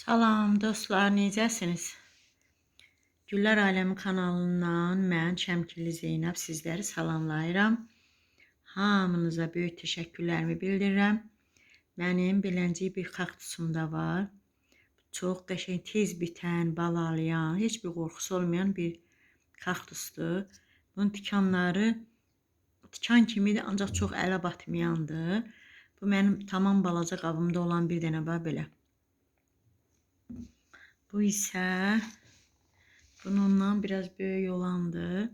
Salam dostlar, necəsiniz? Güllər Aləmi kanalından mən Şəmkirli Zeynəb sizləri salamlayıram. Hamınıza böyük təşəkkürlərimi bildirirəm. Mənim beləncik bir kaktusum da var. Çox qəşəng tez bitən, balalayan, heç bir qorxusu olmayan bir kaktusdur. Bunun tikanları tikan kimidir, ancaq çox ələ batmayandır. Bu mənim tamam balaca qabımda olan bir dənə var belə. Bu isə bunundan biraz böyük olandır.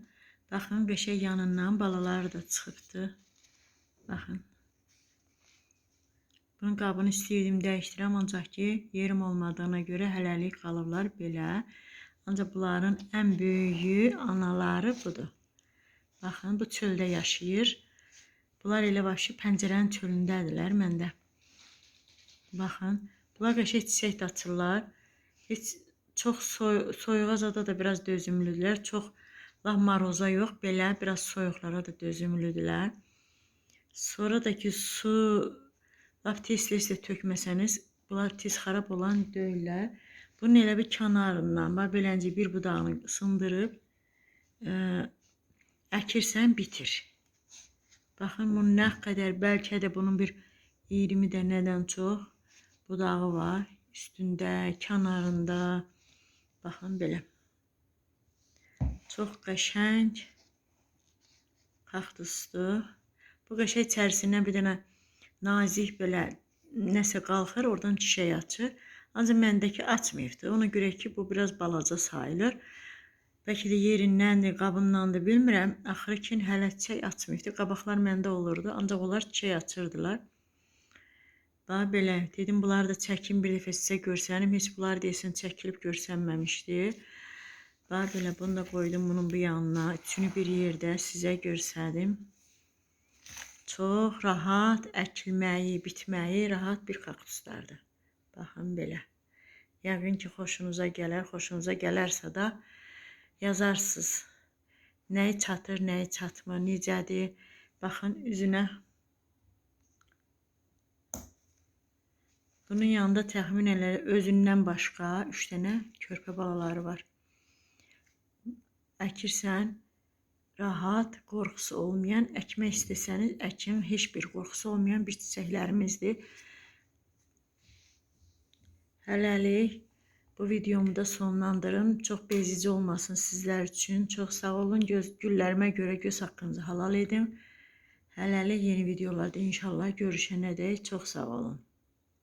Baxın, qəşəng yanından balaları da çıxıbdı. Baxın. Bunun qabını istəyirdim dəyişdirəm, ancaq ki, yerim olmadığına görə hələlik qalıblar belə. Ancaq bunların ən böyüyü anaları budur. Baxın, bu çöldə yaşayır. Bunlar elə vəbşi pəncərənin çölündədirlər məndə. Baxın, bunlar qəşəng çiçək də açırlar. Heç çox soy soyuğa zada da biraz dözümlüdülər. Çox laf maroza yox, belə biraz soyuqlara da dözümlüdülər. Sonra da ki su laf tez-tez də tökməsəniz, bunlar tez xarab olan deyirlər. Bunun elə bir kənarından, bax beləncə bir budağını sındırıb ə, əkirsən bitir. Baxın bunun nə qədər, bəlkə də bunun bir 20 dənədən çox budağı var. Üstündə, kənarında. Baxın belə. Çox qəşəng kaktusdur. Bu qəşəng içərisindən bir dənə nazik belə nəsə qalxır, oradan çiçək açır. Ancaq məndəki açmayıbdı. Ona görə ki, bu biraz balaca sayılır. Bəlkə də yerindəndir, qabındandır, bilmirəm. Axırı ki, hələ çiçək açmayıbdı. Qabaqlar məndə olurdu, ancaq onlar çiçək açırdılar. Daha belə dedim bunları da çəkim bir dəfə sizə görsənim. Heç bunlar deyəsən çəkilib görsənməmişdi. Daha belə bunu da qoydum bunun bu yanına. Üçünü bir yerdə sizə görsədim. Çox rahat əkilməyi, bitməyi rahat bir kaktuslardır. Baxın belə. Yəqin ki, xoşunuza gələr. Xoşunuza gələrsə də yazarsınız. Nəyi çatır, nəyi çatmır, necədir. Baxın üzünə. Bunun yanında təxminən özündən başqa 3 dənə körpə balaları var. Əkirsən rahat, qorxusu olmayan, əkmək istəsəniz əkin, heç bir qorxusu olmayan bir çiçəklərimizdir. Hələlik bu videomu da sonlandırım. Çox bezici olmasın sizlər üçün. Çox sağ olun. Göz, güllərimə görə göz haqqınızı halal edin. Hələlik yeni videolarda inşallah görüşənədək çox sağ olun.